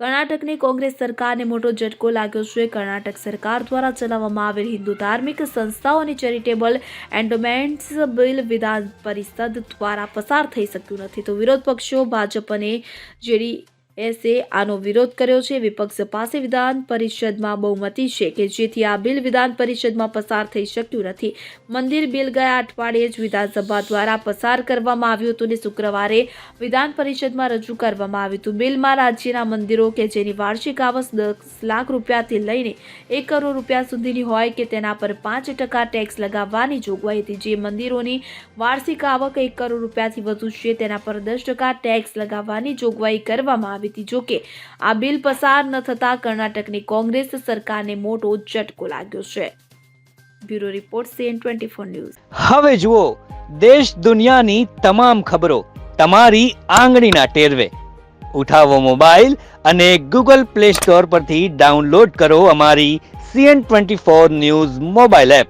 કર્ણાટકની કોંગ્રેસ સરકારને મોટો ઝટકો લાગ્યો છે. કર્ણાટક સરકાર દ્વારા ચલાવવામાં આવેલ હિન્દુ ધાર્મિક સંસ્થાઓ અને ચેરિટેબલ એન્ડોમેન્ટ્સ બિલ વિધાન પરિષદ દ્વારા પસાર થઈ શક્યું નથી. તો વિરોધ પક્ષો ભાજપ અને જેડીએસે આનો વિરોધ કર્યો છે. વિપક્ષ પાસે વિધાન પરિષદમાં બહુમતી છે કે જેથી આ બિલ વિધાન પરિષદમાં પસાર થઈ શક્યું નથી. મંદિર બિલ ગયા અઠવાડિયે જ વિધાનસભા દ્વારા પસાર કરવામાં આવ્યું હતું ને શુક્રવારે વિધાન પરિષદમાં રજૂ કરવામાં આવ્યું હતું. બિલમાં રાજ્યના મંદિરો કે જેની વાર્ષિક આવક દસ લાખ રૂપિયાથી લઈને એક કરોડ રૂપિયા સુધીની હોય કે તેના પર પાંચ ટકા ટેક્સ લગાવવાની જોગવાઈ હતી. જે મંદિરોની વાર્ષિક આવક એક કરોડ રૂપિયાથી વધુ છે તેના પર દસ ટકા ટેક્સ લગાવવાની જોગવાઈ કરવામાં આવી હતી જોકે આ બિલ પસાર ન થતાં કર્ણાટકની કોંગ્રેસ સરકારને મોટો ઝટકો લાગ્યો છે. Bureau report, CN twenty four news. હવે જુઓ, દેશ દુનિયાની તમામ ખબરો તમારી આંગળીના ટેરવે. ઉઠાવો મોબાઈલ અને ગૂગલ પ્લે સ્ટોર પરથી ડાઉનલોડ કરો અમારી CN twenty four news mobile app.